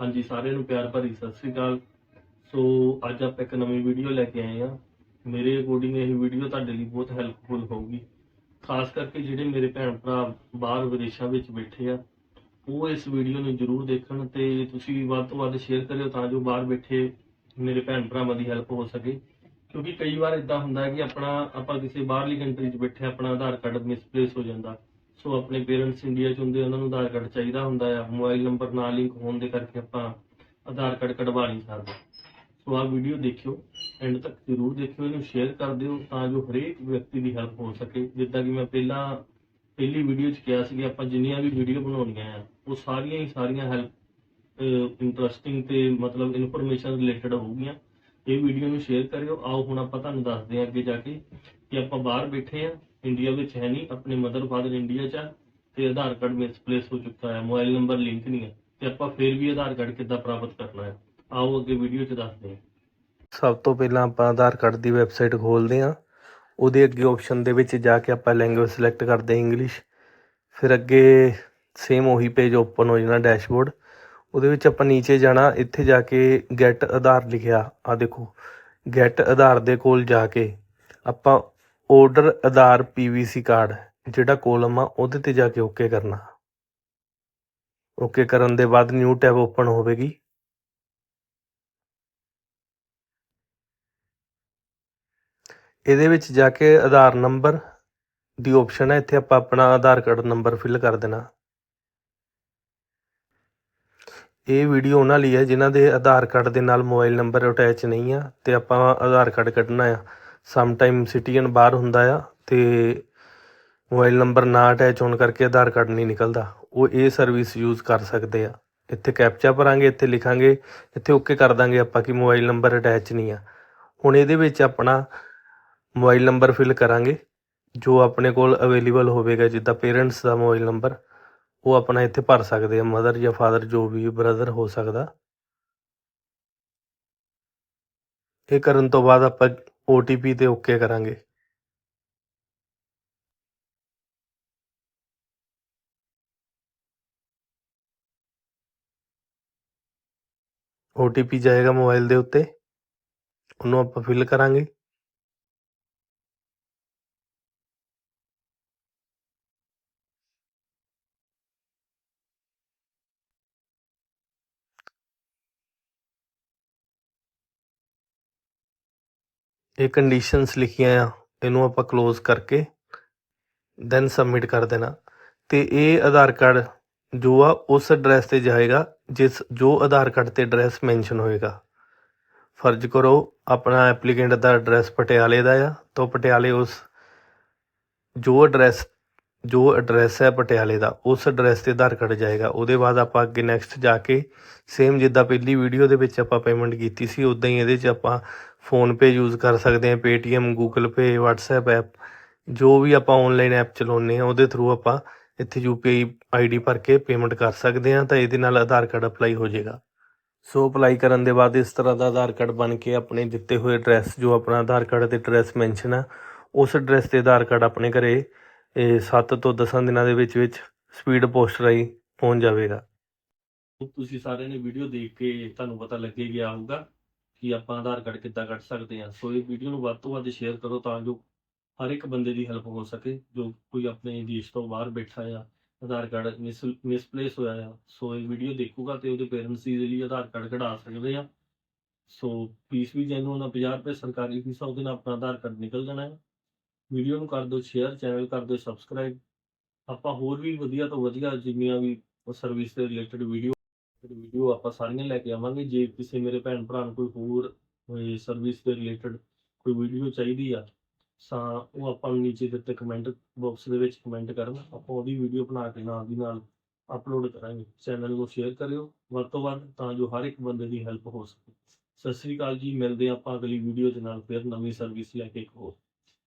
ਹਾਂਜੀ, ਸਾਰਿਆਂ ਨੂੰ ਪਿਆਰ ਭਰੀ ਸਤਿ ਸ੍ਰੀ ਅਕਾਲ। ਸੋ, ਅੱਜ ਆਪਾਂ ਇੱਕ ਨਵੀਂ ਵੀਡੀਓ ਲੈ ਕੇ ਆਏ ਆ ਮੇਰੇ ਅਕੋਰਡਿੰਗ ਇਹ ਵੀਡੀਓ ਤੁਹਾਡੇ ਲਈ ਬਹੁਤ ਹੈਲਪਫੁਲ ਹੋਊਗੀ। ਖਾਸ ਕਰਕੇ ਜਿਹੜੇ ਮੇਰੇ ਭੈਣ ਭਰਾ ਬਾਹਰ ਵਿਦੇਸ਼ਾਂ ਵਿੱਚ ਬੈਠੇ ਆ, ਉਹ ਇਸ ਵੀਡੀਓ ਨੂੰ ਜਰੂਰ ਦੇਖਣ ਤੇ ਤੁਸੀਂ ਵੱਧ ਤੋਂ ਵੱਧ ਸ਼ੇਅਰ ਕਰਿਓ ਤਾਂ ਜੋ ਬਾਹਰ ਬੈਠੇ ਮੇਰੇ ਭੈਣ ਭਰਾਵਾਂ ਦੀ ਹੈਲਪ ਹੋ ਸਕੇ। ਕਿਉਂਕਿ ਕਈ ਵਾਰ ਇਦਾਂ ਹੁੰਦਾ ਹੈ ਕਿ ਆਪਣਾ, ਆਪਾਂ ਕਿਸੇ ਬਾਹਰਲੀ ਕੰਟਰੀ 'ਚ ਬੈਠੇ ਆਪਣਾ ਆਧਾਰ ਕਾਰਡ ਮਿਸਪਲੇਸ ਹੋ ਜਾਂਦਾ। ਸੋ ਆਪਣੇ ਪੇਰੈਂਟਸ ਇੰਡੀਆ 'ਚ ਹੁੰਦੇ ਉਹਨਾਂ ਨੂੰ ਆਧਾਰ ਕਾਰਡ ਚਾਹੀਦਾ ਹੁੰਦਾ ਆ। ਮੋਬਾਈਲ ਨੰਬਰ ਨਾਲ ਲਿੰਕ ਹੋਣ ਦੇ ਕਰਕੇ ਆਪਾਂ ਆਧਾਰ ਕਾਰਡ ਕਢਵਾ ਨਹੀਂ ਸਕਦੇ। ਸੋ ਆਹ ਵੀਡੀਓ ਦੇਖਿਓ ਐਂਡ ਤੱਕ ਜ਼ਰੂਰ ਦੇਖਿਓ, ਇਹਨੂੰ ਸ਼ੇਅਰ ਕਰ ਦਿਓ ਤਾਂ ਜੋ ਹਰੇਕ ਵਿਅਕਤੀ ਦੀ ਹੈਲਪ ਹੋ ਸਕੇ। ਜਿੱਦਾਂ ਕਿ ਮੈਂ ਪਹਿਲਾਂ, ਪਹਿਲੀ ਵੀਡੀਓ 'ਚ ਕਿਹਾ ਸੀ ਕਿ ਆਪਾਂ ਜਿੰਨੀਆਂ ਵੀ ਵੀਡੀਓ ਬਣਾਉਣੀਆਂ ਆ, ਉਹ ਸਾਰੀਆਂ ਹੀ ਸਾਰੀਆਂ ਹੈਲਪ ਇੰਟਰਸਟਿੰਗ ਤੇ ਮਤਲਬ ਇਨਫੋਰਮੇਸ਼ਨ ਰਿਲੇਟਡ ਹੋਊਗੀਆਂ। ਇਹ ਵੀਡੀਓ ਨੂੰ ਸ਼ੇਅਰ ਕਰਿਓ। ਆਓ ਹੁਣ ਆਪਾਂ ਤੁਹਾਨੂੰ ਦੱਸਦੇ ਹਾਂ ਅੱਗੇ ਜਾ ਕੇ ਕਿ ਆਪਾਂ ਬਾਹਰ ਬੈਠੇ ਆ ਇੰਡੀਆ ਵਿੱਚ ਹੈ ਨਹੀਂ, ਆਪਣੇ ਮਦਰ ਫਾਦਰ ਇੰਡੀਆ 'ਚ ਆ ਤੇ ਆਧਾਰ ਕਾਰਡ ਮਿਸਪਲੇਸ ਹੋ ਚੁੱਕਾ ਹੈ ਮੋਬਾਈਲ ਨੰਬਰ ਲਿੰਕ ਨਹੀਂ ਹੈ ਤੇ ਆਪਾਂ ਫੇਰ ਵੀ ਆਧਾਰ ਕਾਰਡ ਕਿੱਦਾਂ ਪ੍ਰਾਪਤ ਕਰਨਾ ਹੈ, ਆਓ ਅੱਗੇ ਵੀਡੀਓ 'ਚ ਦੱਸਦੇ ਹਾਂ। ਸਭ ਤੋਂ ਪਹਿਲਾਂ ਆਪਾਂ ਆਧਾਰ ਕਾਰਡ ਦੀ ਵੈਬਸਾਈਟ ਖੋਲਦੇ ਹਾਂ, ਉਹਦੇ ਅੱਗੇ ਆਪਸ਼ਨ ਦੇ ਵਿੱਚ ਜਾ ਕੇ ਆਪਾਂ ਲੈਂਗੁਏਜ ਸਿਲੈਕਟ ਕਰਦੇ ਹਾਂ ਇੰਗਲਿਸ਼ ਫਿਰ ਅੱਗੇ ਸੇਮ ਉਹੀ ਪੇਜ ਓਪਨ ਹੋ ਜਾਣਾ ਡੈਸ਼ਬੋਰਡ ਉਹਦੇ ਵਿੱਚ ਆਪਾਂ ਨੀਚੇ ਜਾਣਾ, ਇੱਥੇ ਜਾ ਕੇ ਗੈਟ ਆਧਾਰ ਲਿਖਿਆ ਆ ਦੇਖੋ ਗੈਟ ਆਧਾਰ ਦੇ ਕੋਲ ਜਾ ਕੇ ਆਪਾਂ ਆਰਡਰ ਆਧਾਰ ਪੀਵੀਸੀ ਕਾਰਡ ਜਿਹੜਾ ਕੋਲਮ ਆ, ਉਹਦੇ ਤੇ ਜਾ ਕੇ ਓਕੇ ਕਰਨਾ। ਓਕੇ ਕਰਨ ਦੇ ਬਾਅਦ ਨਿਊ ਟੈਬ ਓਪਨ ਹੋਵੇਗੀ। ਇਹਦੇ ਵਿੱਚ ਜਾ ਕੇ ਆਧਾਰ ਨੰਬਰ ਦੀ ਆਪਸ਼ਨ ਹੈ ਇੱਥੇ ਆਪਾਂ ਆਪਣਾ ਆਧਾਰ ਕਾਰਡ ਨੰਬਰ ਫਿਲ ਕਰ ਦੇਣਾ। ਇਹ ਵੀਡੀਓ ਉਹਨਾਂ ਲਈ ਹੈ ਜਿਨ੍ਹਾਂ ਦੇ ਆਧਾਰ ਕਾਰਡ ਦੇ ਨਾਲ ਮੋਬਾਈਲ ਨੰਬਰ ਅਟੈਚ ਨਹੀਂ ਆ, ਤੇ ਆਪਾਂ ਆਧਾਰ ਕਾਰਡ ਕੱਢਣਾ ਆ। ਸਮ ਟਾਈਮ ਸਿਟੀਜ਼ਨ ਬਾਹਰ ਹੁੰਦਾ ਆ ਤੇ ਮੋਬਾਈਲ ਨੰਬਰ ਨਾ ਅਟੈਚ ਹੋਣ ਕਰਕੇ ਆਧਾਰ ਕਾਰਡ ਨਹੀਂ ਨਿਕਲਦਾ। ਉਹ ਇਹ ਸਰਵਿਸ ਯੂਜ਼ ਕਰ ਸਕਦੇ ਆ। ਇੱਥੇ ਕੈਪਚਾ ਭਰਾਂਗੇ, ਇੱਥੇ ਲਿਖਾਂਗੇ, ਇੱਥੇ ਓਕੇ ਕਰ ਦਾਂਗੇ ਆਪਾਂ ਕਿ ਮੋਬਾਈਲ ਨੰਬਰ ਅਟੈਚ ਨਹੀਂ ਆ। ਹੁਣ ਇਹਦੇ ਵਿੱਚ ਆਪਣਾ ਮੋਬਾਈਲ ਨੰਬਰ ਫਿਲ ਕਰਾਂਗੇ, ਜੋ ਆਪਣੇ ਕੋਲ ਅਵੇਲੇਬਲ ਹੋਵੇਗਾ, ਜਿੱਦਾਂ ਪੇਰੈਂਟਸ ਦਾ ਮੋਬਾਈਲ ਨੰਬਰ ਉਹ ਆਪਣਾ ਇੱਥੇ ਭਰ ਸਕਦੇ ਆ ਮਦਰ ਜਾਂ ਫਾਦਰ ਜੋ ਵੀ ਬ੍ਰਦਰ ਹੋ ਸਕਦਾ। ਇਹ ਕਰਨ ਤੋਂ ਬਾਅਦ ਆਪਾਂ OTP ਤੇ ਓਕੇ ਕਰਾਂਗੇ। OTP ਜਾਏਗਾ ਮੋਬਾਈਲ ਦੇ ਉੱਤੇ। ਉਹਨੂੰ ਆਪਾਂ ਫਿਲ ਕਰਾਂਗੇ। ਇਹ ਕੰਡੀਸ਼ਨਸ ਲਿਖੀਆਂ ਆ, ਇਹਨੂੰ ਆਪਾਂ ক্লোਜ਼ ਕਰਕੇ ਦੈਨ ਸਬਮਿਟ ਕਰ ਦੇਣਾ। ਤੇ ਇਹ ਆਧਾਰ ਕਾਰਡ ਜੋ ਆ, ਉਸ ਐਡਰੈਸ ਤੇ ਜਾਏਗਾ, ਜਿਸ, ਜੋ ਆਧਾਰ ਕਾਰਡ ਤੇ ਐਡਰੈਸ ਮੈਂਸ਼ਨ ਹੋਏਗਾ। ਫਰਜ਼ ਕਰੋ, ਆਪਣਾ ਐਪਲੀਕੈਂਟ ਦਾ ਐਡਰੈਸ ਪਟਿਆਲੇ ਦਾ ਆ, ਤਾਂ ਪਟਿਆਲੇ ਉਸ ਜੋ ਐਡਰੈਸ ਜੋ ਐਡਰੈਸ ਹੈ ਪਟਿਆਲੇ ਦਾ, ਉਸ ਐਡਰੈਸ ਤੇ ਆਧਾਰ ਕਾਰਡ ਜਾਏਗਾ। ਉਹਦੇ ਬਾਅਦ ਆਪਾਂ ਅੱਗੇ ਨੈਕਸਟ ਜਾ ਕੇ ਸੇਮ ਜਿੱਦਾਂ ਪਹਿਲੀ ਵੀਡੀਓ ਦੇ ਵਿੱਚ ਆਪਾਂ ਪੇਮੈਂਟ ਕੀਤੀ ਸੀ ਉਦਾਂ ਹੀ ਇਹਦੇ 'ਚ ਆਪਾਂ ਫੋਨ ਪੇ ਯੂਜ਼ ਕਰ ਸਕਦੇ ਹਾਂ Paytm Google Pay WhatsApp app ਜੋ ਵੀ ਆਪਾਂ ਆਨਲਾਈਨ ਐਪ ਚਲਾਉਂਦੇ ਹਾਂ, ਉਹਦੇ ਥਰੂ ਆਪਾਂ ਇੱਥੇ UPI ਆਈਡੀ ਭਰ ਕੇ ਪੇਮੈਂਟ ਕਰ ਸਕਦੇ ਹਾਂ, ਤਾਂ ਇਹਦੇ ਨਾਲ ਆਧਾਰ ਕਾਰਡ ਅਪਲਾਈ ਹੋ ਜਾਏਗਾ। ਸੋ ਅਪਲਾਈ ਕਰਨ ਦੇ ਬਾਅਦ ਇਸ ਤਰ੍ਹਾਂ ਦਾ ਆਧਾਰ ਕਾਰਡ ਬਣ ਕੇ ਆਪਣੇ ਦਿੱਤੇ ਹੋਏ ਐਡਰੈਸ ਜੋ ਆਪਣਾ ਆਧਾਰ ਕਾਰਡ ਤੇ ਐਡਰੈਸ ਮੈਂਸ਼ਨ ਆ, ਉਸ ਐਡਰੈਸ ਤੇ ਆਧਾਰ ਕਾਰਡ ਆਪਣੇ ਘਰੇ ਇਹ 7 ਤੋਂ 10 ਦਿਨਾਂ ਦੇ ਵਿੱਚ ਵਿੱਚ ਸਪੀਡ ਪੋਸਟ ਰਾਹੀਂ ਪਹੁੰਚ ਜਾਵੇਗਾ। ਤੁਸੀਂ ਸਾਰਿਆਂ ਨੇ ਵੀਡੀਓ ਦੇਖ ਕੇ ਤੁਹਾਨੂੰ ਪਤਾ ਲੱਗੇ ਗਿਆ ਹੋਊਗਾ ਕਿ ਆਪਾਂ ਆਧਾਰ ਕਾਰਡ ਕਿੱਦਾਂ ਕੱਢ ਸਕਦੇ ਹਾਂ। ਸੋ ਇਹ ਵੀਡੀਓ ਨੂੰ ਵੱਧ ਤੋਂ ਵੱਧ ਸ਼ੇਅਰ ਕਰੋ ਤਾਂ ਜੋ ਹਰ ਇੱਕ ਬੰਦੇ ਦੀ ਹੈਲਪ ਹੋ ਸਕੇ, ਜੋ ਕੋਈ ਆਪਣੇ ਦੇਸ਼ ਤੋਂ ਬਾਹਰ ਬੈਠਾ ਆ, ਆਧਾਰ ਕਾਰਡ ਮਿਸਪਲੇਸ ਹੋਇਆ ਆ। ਸੋ ਇਹ ਵੀਡੀਓ ਦੇਖੂਗਾ ਤੇ ਉਹਦੇ ਪੇਰੈਂਟਸ ਲਈ ਆਧਾਰ ਕਾਰਡ ਕਢਾ ਸਕਦੇ ਆ। ਸੋ ਫੀਸ ਵੀ ਜੈਨੂਨ ਆ 50 ਰੁਪਏ ਸਰਕਾਰੀ ਫੀਸ ਆ, ਉਹਦੇ ਨਾਲ ਆਪਣਾ ਆਧਾਰ ਕਾਰਡ ਨਿਕਲ ਜਾਣਾ ਹੈ ਵੀਡੀਓ ਨੂੰ ਕਰ ਦਿਓ ਸ਼ੇਅਰ ਚੈਨਲ ਕਰ ਦਿਓ ਸਬਸਕ੍ਰਾਈਬ ਆਪਾਂ ਹੋਰ ਵੀ ਵਧੀਆ ਤੋਂ ਵਧੀਆ ਜਿੰਨੀਆਂ ਵੀ ਸਰਵਿਸ ਦੇ ਰਿਲੇਟਡ ਵੀਡੀਓ ਵੀਡੀਓ ਆਪਾਂ ਸਾਰੀਆਂ ਲੈ ਕੇ ਆਵਾਂਗੇ। ਜੇ ਕਿਸੇ ਮੇਰੇ ਭੈਣ ਭਰਾ ਨੂੰ ਕੋਈ ਹੋਰ ਸਰਵਿਸ ਦੇ ਰਿਲੇਟਡ ਕੋਈ ਵੀਡੀਓ ਚਾਹੀਦੀ ਆ, ਤਾਂ ਉਹ ਆਪਾਂ ਨੂੰ ਨੀਚੇ ਦਿੱਤੇ ਕਮੈਂਟ ਬਾਕਸ ਦੇ ਵਿੱਚ ਕਮੈਂਟ ਕਰਨ। ਆਪਾਂ ਉਹਦੀ ਵੀਡੀਓ ਬਣਾ ਕੇ ਨਾਲ ਦੀ ਨਾਲ ਅਪਲੋਡ ਕਰਾਂਗੇ। ਚੈਨਲ ਨੂੰ ਸ਼ੇਅਰ ਕਰਿਓ। ਵੱਧ ਤੋਂ ਵੱਧ ਤਾਂ ਜੋ ਹਰ ਇੱਕ ਬੰਦੇ ਦੀ ਹੈਲਪ ਹੋ ਸਕੇ। ਸਤਿ ਸ੍ਰੀ ਅਕਾਲ ਜੀ। ਮਿਲਦੇ ਹਾਂ ਆਪਾਂ ਅਗਲੀ ਵੀਡੀਓ ਦੇ ਨਾਲ, ਫਿਰ ਨਵੀਂ ਸਰਵਿਸ ਲੈ ਕੇ ਇੱਕ ਹੋਰ।